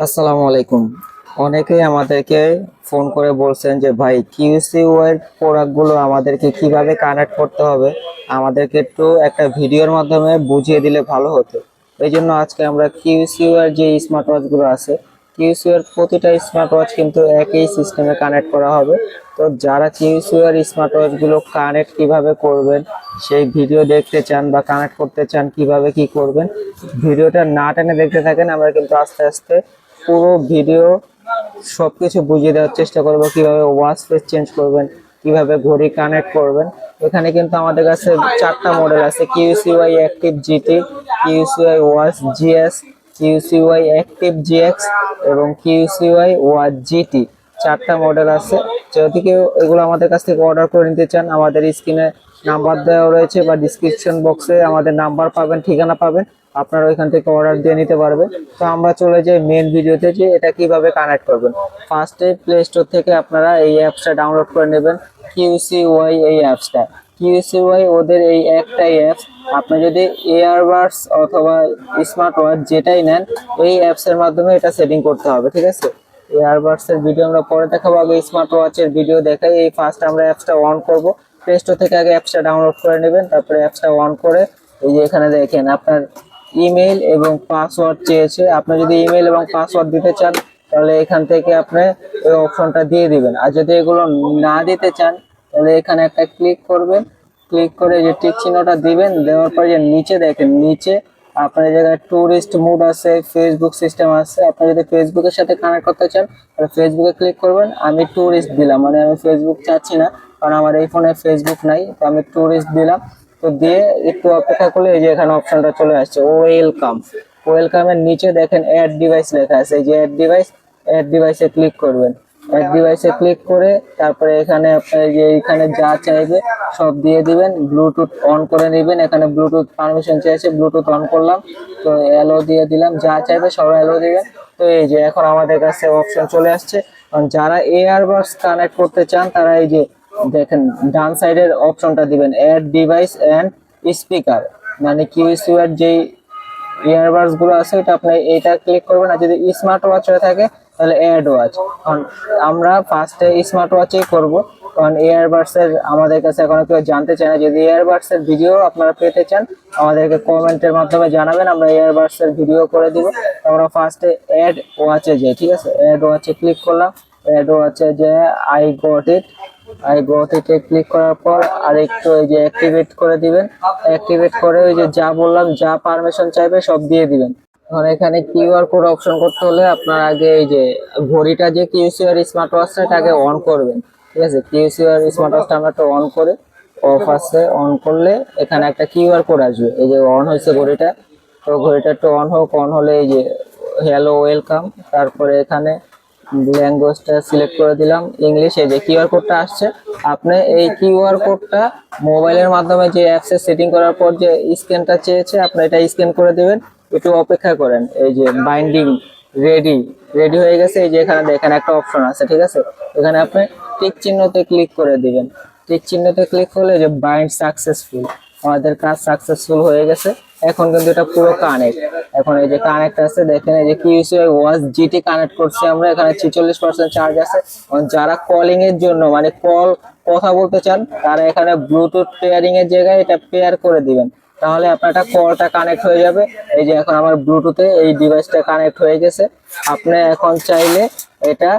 আসসালামু আলাইকুম। অনেকেই আমাদেরকে ফোন করে বলছেন যে, ভাই কিউসি ওয়ার প্রোডাক্টগুলো আমাদেরকে কীভাবে কানেক্ট করতে হবে? আমাদেরকে একটু একটা ভিডিওর মাধ্যমে বুঝিয়ে দিলে ভালো হতো। এই জন্য আজকে আমরা কিউসি ওয়ার যে স্মার্ট ওয়াচগুলো আছে কিউসি ওয়ার প্রতিটা স্মার্ট ওয়াচ কিন্তু একই সিস্টেমে কানেক্ট করা হবে। তো যারা কিউসি ওয়ার স্মার্ট ওয়াচগুলো কানেক্ট কীভাবে করবেন, সেই ভিডিও দেখতে চান বা কানেক্ট করতে চান কীভাবে কি করবেন, ভিডিওটা না টেনে দেখতে থাকেন, আমরা কিন্তু আস্তে আস্তে পুরো ভিডিও সব কিছু বুঝিয়ে দেওয়ার চেষ্টা করব, কীভাবে ওয়াচ ফেস চেঞ্জ করবেন, কীভাবে ঘড়ি কানেক্ট করবেন। এখানে কিন্তু আমাদের কাছে চারটা মডেল আছে QCY active GT QCY watch GS QCY active GX এবং কিউসিওয়াই ওয়াচ জিটি চারটা মডেল আছে। যদি কেউ এগুলো আমাদের কাছ থেকে অর্ডার করে নিতে চান, আমাদের স্ক্রিনে নাম্বার দেওয়া রয়েছে বা ডিসক্রিপশন বক্সে আমাদের নাম্বার পাবেন, ঠিকানা পাবেন। আপনারা ওইখান থেকে অর্ডার দিয়ে নিতে পারবেন। তো আমরা চলে যাই মেন ভিডিওতে যে এটা কীভাবে কানেক্ট করবেন। ফার্স্টে প্লে স্টোর থেকে আপনারা এই অ্যাপসটা ডাউনলোড করে নেবেন কিউসি ওয়াই এই অ্যাপসটা কিউসি ওয়াই ওদের এই একটাই অ্যাপস আপনি যদি এয়ারবাডস অথবা স্মার্ট ওয়াচ যেটাই নেন, এই অ্যাপসের মাধ্যমে এটা সেটিং করতে হবে, ঠিক আছে? এয়ারবাডস এর ভিডিও আমরা পরে দেখাবো। আগে স্মার্ট ওয়াচের ভিডিও দেখাই। এই ফার্স্ট আমরা অ্যাপসটা অন করব। প্লে স্টোর থেকে আগে অ্যাপসটা ডাউনলোড করে নেবেন। তারপরে অ্যাপসটা অন করে এই যে এখানে দেখেন আপনার ইমেল এবং পাসওয়ার্ড চেয়েছে। আপনি যদি ইমেল এবং পাসওয়ার্ড দিতে চান, তাহলে এখান থেকে আপনি এই অপশনটা দিয়ে দিবেন। আর যদি এগুলো না দিতে চান, তাহলে এখানে একটা ক্লিক করবেন। ক্লিক করে যে টিক চিহ্নটা দিবেন, দেওয়ার পর যে নিচে দেখেন, নিচে আপনার জায়গায় টুরিস্ট মুড আছে ফেসবুক সিস্টেম আছে। আপনি যদি ফেসবুকের সাথে কানেক্ট করতে চান, তাহলে ফেসবুকে ক্লিক করবেন, আমি টুরিস্ট দিলাম। মানে আমি ফেসবুক চাচ্ছি না, কারণ আমার এই ফোনে ফেসবুক নাই, তো আমি টুরিস্ট দিলাম। তো দিয়ে একটু অপেক্ষা করলে এই যে এখানে অপশনটা চলে আসছে ওয়েলকাম ওয়েলকামের নিচে দেখেন অ্যাড ডিভাইস লেখা আছে, এই যে অ্যাড ডিভাইস অ্যাড ডিভাইসে ক্লিক করবেন। অ্যাড ডিভাইসে ক্লিক করে তারপরে এখানে আপনার যে এখানে যা চাইবে সব দিয়ে দিবেন ব্লুটুথ অন করে নেবেন। এখানে ব্লুটুথ পারমিশন চাইছে ব্লুটুথ অন করলাম। তো অ্যালো দিয়ে দিলাম, যা চাইবে সব অ্যালো দিবেন। তো এই যে এখন আমাদের কাছে অপশন চলে আসছে। কারণ যারা এয়ারবাডস কানেক্ট করতে চান, তারা এই যে দেখেন, ডান সাইডের অপশনটা দিবেন অ্যাড ডিভাইস অ্যান্ড স্পিকার মানে কিউসিউর যেই ইয়ারবাডসগুলো আছে এটা আপনি এটা ক্লিক করবেন, আর যদি স্মার্ট ওয়াচ হয়ে থাকে, তাহলে এয়ার ওয়াচ কারণ আমরা ফার্স্টে স্মার্ট ওয়াচেই করব, কারণ এয়ারবাডস এর আমাদের কাছে এখনও কেউ জানতে চায় না। যদি এয়ারবাডস এর ভিডিও আপনারা পেতে চান, আমাদেরকে কমেন্টের মাধ্যমে জানাবেন, আমরা এয়ারবাডস এর ভিডিও করে দিব। আমরা ফার্স্টে অ্যাড ওয়াচে যাই, ঠিক আছে? অ্যাড ওয়াচে ক্লিক করলাম অ্যাড ওয়াচে যে আই গট ইট গট ইটে ক্লিক করার পর আর একটু এই যে অ্যাক্টিভেট করে দিবেন। অ্যাক্টিভেট করে ওই যে যা বললাম, যা পারমিশন চাইবে সব দিয়ে দিবেন। এখন এখানে কিউআর কোড অপশন করতে হলে আপনার আগে এই যে ঘড়িটা যে কিউসিআর স্মার্ট ওয়াচটা এটাকে অন করবেন। ঠিক আছে? কিউসিআর স্মার্ট ওয়াচটা আমরা একটু অন করে। অফ আছে অন করলে এখানে একটা কিউআর কোড আসবে। এই যে অন হয়েছে ঘড়িটা। তো ঘড়িটা একটু অন হোক অন হলে এই যে হ্যালো ওয়েলকাম তারপরে এখানে ল্যাঙ্গুয়েজটা সিলেক্ট করে দিলাম ইংলিশ এই যে কিউআর কোডটা আসছে। আপনি এই কিউআর কোডটা মোবাইলের মাধ্যমে যে অ্যাপসে সেটিং করার পর যে স্ক্যানটা চেয়েছে, আপনি এটা স্ক্যান করে দিবেন। একটু অপেক্ষা করেন, এই যে বাইন্ডিং রেডি রেডি হয়ে গেছে। এই যে এখানে দেখেন একটা অপশন আছে, ঠিক আছে? এখানে আপনি টিক চিহ্নতে ক্লিক করে দিবেন। টিক চিহ্নতে ক্লিক করলে যে বাইন্ড সাকসেসফুল আমাদের কাজ সাকসেসফুল হয়ে গেছে। এখন কিন্তু এটা পুরো কানেক্ট এখন এই যে কানেক্ট আছে, দেখেন এই যে কিউসিআই ওয়াচ জিটি কানেক্ট করছি আমরা, এখানে ছেচল্লিশ পার্সেন্ট চার্জ আছে। এবং যারা কলিং এর জন্য মানে কল কথা বলতে চান, তারা এখানে ব্লুটুথ পেয়ারিং এর জায়গায় এটা পেয়ার করে দিবেন। তাহলে আপনার একটা কলটা কানেক্ট হয়ে যাবে। এই যে এখন আমার ব্লুটুথে এই ডিভাইসটা কানেক্ট হয়ে গেছে। আপনি এখন চাইলে এটা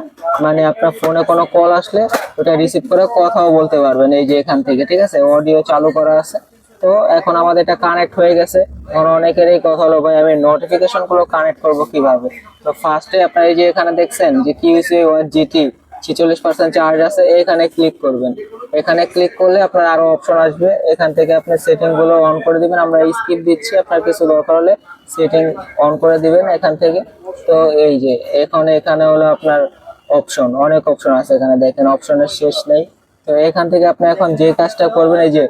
মানে আপনার ফোনে কোনো কল আসলে ওটা রিসিভ করে কথাও বলতে পারবেন এই যে এখান থেকে, ঠিক আছে? অডিও চালু করা আছে। তো এখন আমাদের এটা কানেক্ট হয়ে গেছে। এখন অনেকেরই কথা হলো, ভাই, আমি নোটিফিকেশনগুলো কানেক্ট করব কীভাবে? তো ফার্স্টে আপনার এই যে এখানে দেখছেন যে কিউসি ওয়ান জিটি ছিচল্লিশ পার্সেন্ট চার্জ আছে, এখানে ক্লিক করবেন। এখানে ক্লিক করলে আপনার আরও অপশন আসবে। এখান থেকে আপনি সেটিংগুলো অন করে দিবেন। আমরা স্কিপ দিচ্ছি, আপনার কিছু দরকার হলে সেটিং অন করে দিবেন এখান থেকে। তো এই যে, এখন এখানে হলো আপনার অপশন অনেক অপশন আছে এখানে। দেখেন অপশনের শেষ নেই। তো এখান থেকে আপনি এখন যে কাজটা করবেন, এই যে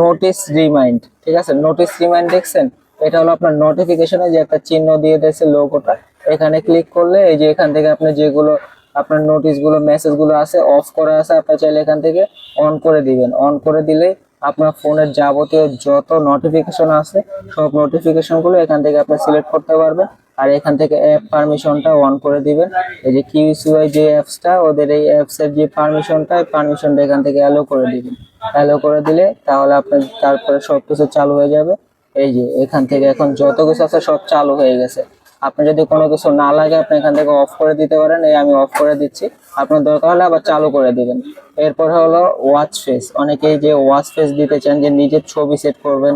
নোটিস রিমাইন্ড ঠিক আছে? নোটিস রিমাইন্ড দেখছেন? এটা হলো আপনার নোটিফিকেশনে যে একটা চিহ্ন দিয়ে দিয়েছে লোগোটা এখানে ক্লিক করলে এই যে এখান থেকে আপনি যেগুলো, আপনার নোটিশগুলো মেসেজগুলো আছে অফ করা আছে, আপনি চাইলে এখান থেকে অন করে দিবেন। অন করে দিলে আপনার ফোনের যাবতীয় যত নোটিফিকেশন আছে, সব নোটিফিকেশনগুলো এখান থেকে আপনি সিলেক্ট করতে পারবেন। আর এখান থেকে অ্যাপ পারমিশনটা অন করে দিবেন। এই যে কিউসিওয়াই যে অ্যাপসটা ওদের এই অ্যাপসের যে পারমিশনটা পারমিশনটা এখান থেকে অ্যালো করে দিবেন। অ্যালো করে দিলে তাহলে আপনার তারপরে সব কিছু চালু হয়ে যাবে। এই যে এখান থেকে এখন যত কিছু আছে সব চালু হয়ে গেছে। আপনি যদি কোনো কিছু না লাগে, আপনি এখান থেকে অফ করে দিতে পারেন। এই আমি অফ করে দিচ্ছি। আপনার দরকার হলে আবার চালু করে দিবেন। এরপর হলো ওয়াচ ফেস অনেকেই যে ওয়াচ ফেস দিতে চান, যে নিজের ছবি সেট করবেন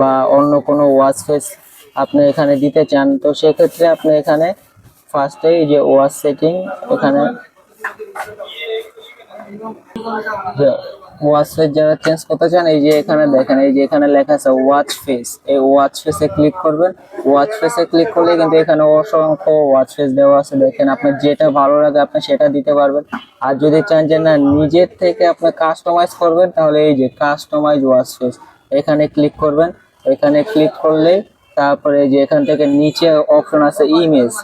বা অন্য কোনো ওয়াচ ফেস আপনি এখানে দিতে চান, তো সেক্ষেত্রে আপনি এখানে ফার্স্টে যে ওয়াচ সেটিং এখানে ওয়াচ ফেস যারা চেঞ্জ করতে চান, এই যে এখানে দেখেন, এই যে এখানে লেখা আছে ওয়াচ ফেস এই ওয়াচ ফেসে ক্লিক করবেন। ওয়াচ ফেসে ক্লিক করলে কিন্তু এখানে অসংখ্য ওয়াচ ফেস দেওয়া আছে। দেখেন আপনার যেটা ভালো লাগে আপনি সেটা দিতে পারবেন। আর যদি চান যে না, নিজের থেকে আপনি কাস্টমাইজ করবেন, তাহলে এই যে কাস্টমাইজ ওয়াচ ফেস এখানে ক্লিক করবেন। এখানে ক্লিক করলেই তারপরে যে এখান থেকে নিচে অপশন আছে ইমেজ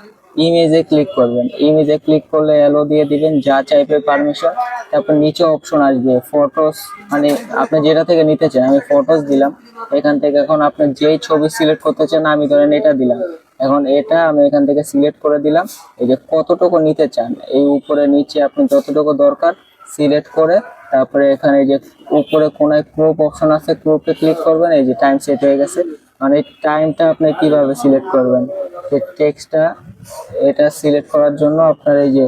ইমেজে ক্লিক করবেন। ইমেজে ক্লিক করলে এলো দিয়ে দিবেন, যা চাইবে পারমিশন তারপর নিচে অপশন আসবে ফটোস মানে আপনি যেটা থেকে নিতে চান, আমি ফটোস দিলাম। এখান থেকে এখন আপনি যেই ছবি সিলেক্ট করতে চান, আমি ধরেন এটা দিলাম। এখন এটা আমি এখান থেকে সিলেক্ট করে দিলাম। এই যে কতটুকু নিতে চান, এই উপরে নিচে আপনি যতটুকু দরকার সিলেক্ট করে তারপরে এখানে যে উপরে কোনায় ক্রপ অপশন আছে ক্রপে ক্লিক করবেন। এই যে টাইম সেট হয়ে গেছে। মানে টাইমটা আপনি কীভাবে সিলেক্ট করবেন? যে টেক্সটটা এটা সিলেক্ট করার জন্য আপনার এই যে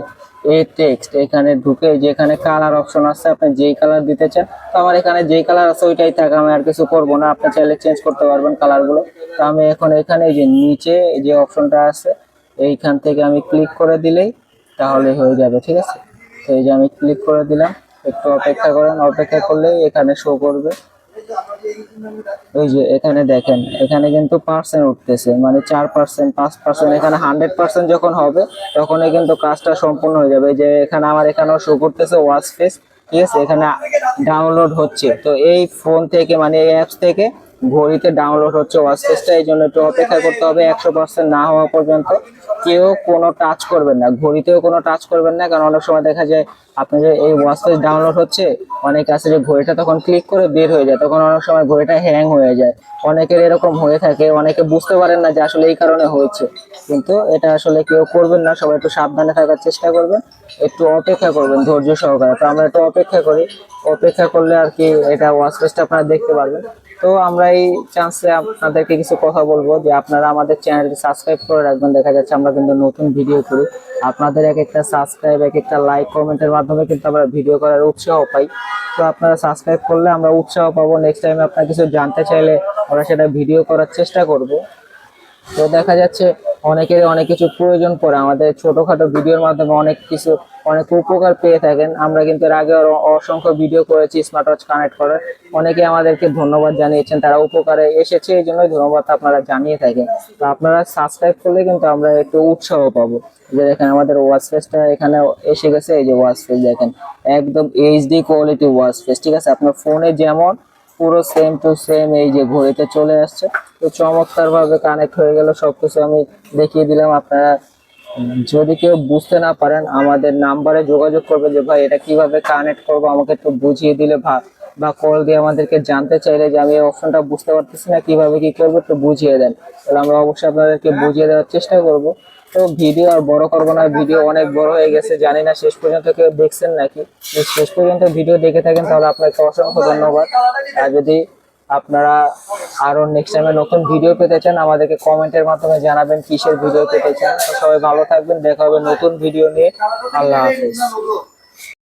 এ টেক্সট এখানে ঢুকে এই যে এখানে কালার অপশন আছে, আপনি যেই কালার দিতে চান, তো আমার এখানে যেই কালার আছে ওইটাই থাকে, আমি আর কিছু করব না, আপনি চাইলে চেঞ্জ করতে পারবেন কালারগুলো তো আমি এখন এখানে এই যে নিচে যে অপশনটা আছে, এইখান থেকে আমি ক্লিক করে দিলেই তাহলে হয়ে যাবে, ঠিক আছে? তো এই যে আমি ক্লিক করে দিলাম, একটু অপেক্ষা করেন, অপেক্ষা করলেই এখানে শো করবে। ওই যে এখানে দেখেন, এখানে কিন্তু পার্সেন্ট উঠতেছে মানে চার পার্সেন্ট পাঁচ পার্সেন্ট এখানে হান্ড্রেড পার্সেন্ট যখন হবে, তখনই কিন্তু কাজটা সম্পূর্ণ হয়ে যাবে। যে এখানে আমার এখানেও শো করতেছে ওয়াচ ফেস ঠিক আছে? এখানে ডাউনলোড হচ্ছে। তো এই ফোন থেকে মানে এই অ্যাপস থেকে ঘড়িতে ডাউনলোড হচ্ছে ওয়াচ ফেসটা এই জন্য একটু অপেক্ষা করতে হবে, একশো পার্সেন্ট না হওয়া পর্যন্ত কেউ কোনো টাচ করবেন না, ঘড়িতেও কোনো টাচ করবেন না, কারণ অনেক সময় দেখা যায় আপনি যে এই ওয়াচ ফেস ডাউনলোড হচ্ছে, অনেক আছে যে ঘড়িটা তখন ক্লিক করে বের হয়ে যায়, তখন অনেক সময় ঘড়িটা হ্যাং হয়ে যায়। অনেকের এরকম হয়ে থাকে, অনেকে বুঝতে পারেন না যে আসলে এই কারণে হয়েছে। কিন্তু এটা আসলে কেউ করবেন না, সবাই একটু সাবধানে থাকার চেষ্টা করবেন, একটু অপেক্ষা করবেন ধৈর্য সহকারে। তো আমরা একটু অপেক্ষা করি, অপেক্ষা করলে আর কি এটা ওয়াচ ফেসটা আপনারা দেখতে পারবেন। তো আমরা এই চান্সে আপনাদেরকে কিছু কথা বলব যে আপনারা আমাদের চ্যানেলটি সাবস্ক্রাইব করে রাখবেন। দেখা যাচ্ছে আমরা কিন্তু নতুন ভিডিও করি। আপনাদের এক একটা সাবস্ক্রাইব এক একটা লাইক কমেন্টের মাধ্যমে কিন্তু আমরা ভিডিও করার উৎসাহ পাই। তো আপনারা সাবস্ক্রাইব করলে আমরা উৎসাহ পাবো। নেক্সট টাইমে আপনারা কিছু জানতে চাইলে আমরা সেটা ভিডিও করার চেষ্টা করব। তো দেখা যাচ্ছে অনেকের অনেক কিছু প্রয়োজন পড়ে। আমাদের ছোটখাটো ভিডিওর মাধ্যমে অনেক কিছু, অনেক উপকার পেয়ে থাকেন। আমরা কিন্তু এর আগে অসংখ্য ভিডিও করেছি স্মার্ট ওয়াচ কানেক্ট করার। অনেকে আমাদেরকে ধন্যবাদ জানিয়েছেন, তারা উপকারে এসেছে, এই জন্যই ধন্যবাদ আপনারা জানিয়ে থাকেন। তো আপনারা সাবস্ক্রাইব করলে কিন্তু আমরা একটু উৎসাহ পাবো। যে দেখেন আমাদের ওয়াচ ফেসটা এখানে এসে গেছে, এই যে ওয়াচ ফেস দেখেন। একদম এইচডি কোয়ালিটি ওয়াচ ফেস ঠিক আছে? আপনার ফোনে যেমন পুরো সেম টু সেম এই যে ঘড়িতে চলে আসছে। তো চমৎকার ভাবে কানেক্ট হয়ে গেল, সবকিছু আমি দেখিয়ে দিলাম আপনারা। যদি কেউ বুঝতে না পারেন, আমাদের নাম্বারে যোগাযোগ করবে যে, ভাই, এটা কীভাবে কানেক্ট করব? আমাকে একটু বুঝিয়ে দিলে বা কল দিয়ে আমাদেরকে জানতে চাইলে যে, আমি এই অপশনটা বুঝতে পারতেছি না, কীভাবে কি করব? একটু বুঝিয়ে দেন। তাহলে আমরা অবশ্যই আপনাদেরকে বুঝিয়ে দেওয়ার চেষ্টা করব। তো ভিডিও আর বড় করব না, ভিডিও অনেক বড় হয়ে গেছে, জানি না শেষ পর্যন্ত কেউ দেখছেন নাকি। শেষ পর্যন্ত ভিডিও দেখে থাকেন, তাহলে আপনাকে অসংখ্য ধন্যবাদ। আর যদি আপনারা আরও নেক্সট টাইমে নতুন ভিডিও পেতে চান, আমাদেরকে কমেন্টের মাধ্যমে জানাবেন কিসের ভিডিও পেতে চান। সবাই ভালো থাকবেন, দেখা হবে নতুন ভিডিও নিয়ে। আল্লাহ হাফেজ।